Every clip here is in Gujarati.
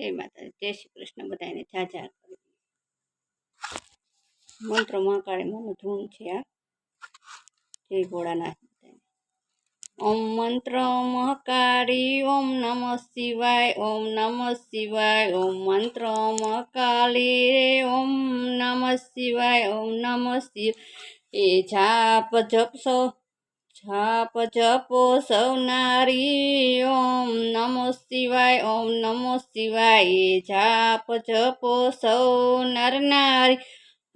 જય માતાજી, જય શ્રી કૃષ્ણ બધાને જાજા મંત્ર મહાકાળી માનું ધૂન છે આ. જય ભોળાનાથ. ઓમ મંત્ર મહાકાળી, ઓમ નમઃ શિવાય, ઓમ નમઃ શિવાય, ઓમ મંત્ર મહાકાળી રે ઓમ નમઃ શિવાય, ઓમ નમઃ શિવ એ જાપ જપશો જાપ જપો સૌનારી ઓમ નમો શિવાય, ઓમ નમો શિવાય. જાપ જપો સૌ નરનારી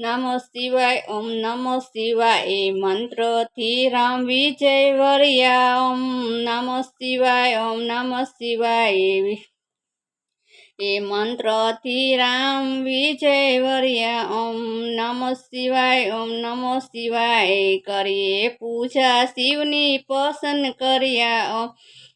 નમો શિવાય, ઓમ નમો શિવાય. મંત્રથી રામ વિજય વર્યા, ઓમ નમો શિવાય, ઓમ નમો શિવાય. એ મંત્રથી રામ વિજય વર્યા ઓમ નમો શિવાય, ઓમ નમો શિવાય કરીએ પૂજા. શિવની પસંદ કર્યા, ઓમ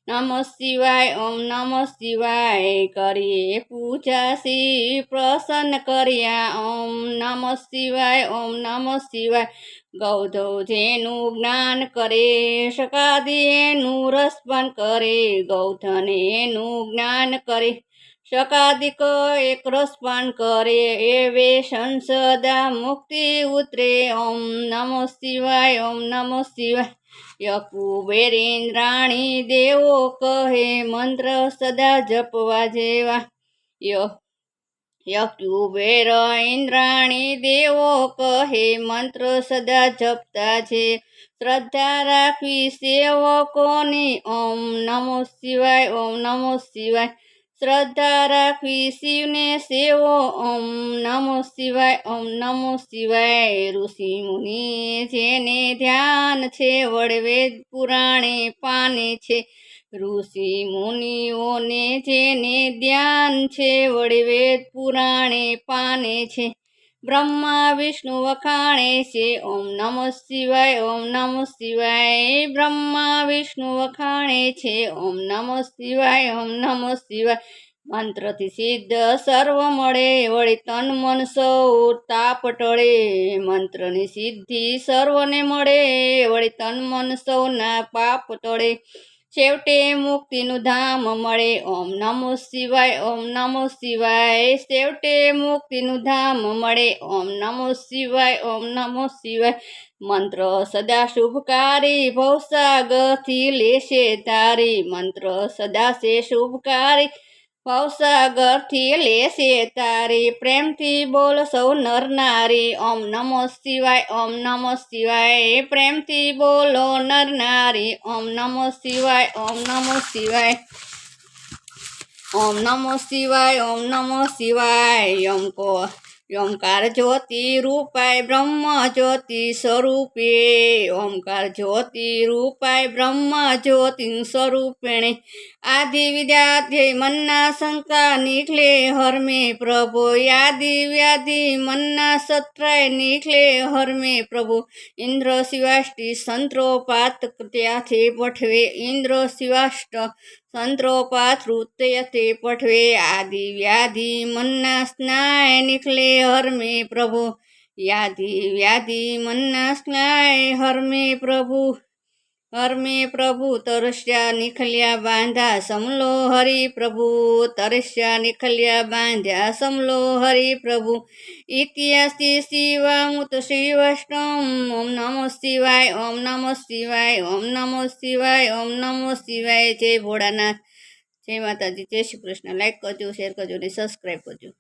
નમો શિવાય, ઓમ નમો શિવાય કરીએ પૂજા. શિવ પ્રસન્ન કર્યા, ઓમ નમો શિવાય, ઓમ નમો શિવાય. ગૌધવ જેનું જ્ઞાન કરે, શકાદી એનું રસપાન કરે ગૌધન એનું જ્ઞાન કરે. શકાદિક એક રસપાન કરે એવે સંસદા મુક્તિ ઉતરે. ઓમ નમો શિવાય, ઓમ નમો શિવાય. યકુબેરેન્દ્રાણી દેવો કહે મંત્ર સદા જપવા જેવા. યકુબેર ઇન્દ્રાણી દેવો કહે મંત્ર સદા જપતા છે. શ્રદ્ધા રાખવી સેવકોની. ઓમ નમો શિવાય, ઓમ નમો શિવાય. શ્રદ્ધા રાખવી શિવને સેવો. ઓમ નમો શિવાય, ઓમ નમો શિવાય. ઋષિ મુનિ જેને ધ્યાન છે, વડવેદ પુરાણે પાને છે. ઋષિ મુનિઓને જેને ધ્યાન છે, વડવેદ પુરાણે પાને છે. બ્રહ્મા વિષ્ણુ વખાણે છે ઓમ નમઃ શિવાય, ઓમ નમઃ શિવાય. બ્રહ્મા વિષ્ણુ વખાણે છે ઓમ નમઃ શિવાય, ઓમ નમઃ શિવાય. મંત્રથી સિદ્ધ સર્વ મળે, વળી તન મન સૌ તાપ ટળે. મંત્રની સિદ્ધિ સર્વને મળે, વળી તન મન સૌના પાપ ટળે. છેવટે મુક્તિનું ધામ મળે. ઓમ નમો શિવાય, ઓમ નમો શિવાય. છેવટે મુક્તિનું ધામ મળે. ઓમ નમો શિવાય, ઓમ નમો શિવાય. મંત્ર સદા શુભકારી ભવસાગથી લેશે તારી. મંત્ર સદા છે શુભકારી ભવસાગરથી લેશે તારી પ્રેમથી બોલ સૌ નર નારી. ઓમ નમો શિવાય, ઓમ નમો શિવાય, પ્રેમથી બોલો નર નારી. ઓમ નમો શિવાય, ઓમ નમો શિવાય. ઓમ નમો શિવાય, ઓમ નમો શિવાય. ઓમ કો ઓમકાર જ્યોતિ રૂપાય બ્રહ્મ જ્યોતિ સ્વરૂપે, ઓમકાર જ્યોતિ રૂપાય બ્રહ્મ જ્યોતિ સ્વરૂપેણે. આદિ વિદ્યાધ્યય મનના શંકા નીકળે, હરમે પ્રભુ. યાદિ વ્યાધિ મનના સત્રાય નીકળે, હરમે પ્રભુ. ઇન્દ્ર શિવાષ્ટી સંત્રોપાત ત્યાંથી પઠવે. ઇન્દ્ર શિવાષ્ટ સંત્રોપાત તે પઠવે. આદિ વ્યાધિ મનના સ્નાય નીકળે હરમે પ્રભુ યાધિ વ્યાધિ મનના સ્નાય હરમે પ્રભુ હરમે પ્રભુ તરસ્યા નિખલ્યા બાંધ્યા સમલો હરિ પ્રભુ તરસ્યા નિખલ્યા બાંધ્યા સમલો હરિ પ્રભુ ઇતિહાસથી શિવામુત વૈષ્ણવ ઓમ નમો શિવાય ઓમ નમો શિવાય ઓમ નમો શિવાય ઓમ નમો શિવાય જય ભોળાનાથ જય માતાજી જય શ્રી કૃષ્ણ લાઈક કરજો શેર કરજો અને સબસ્ક્રાઈબ કરજો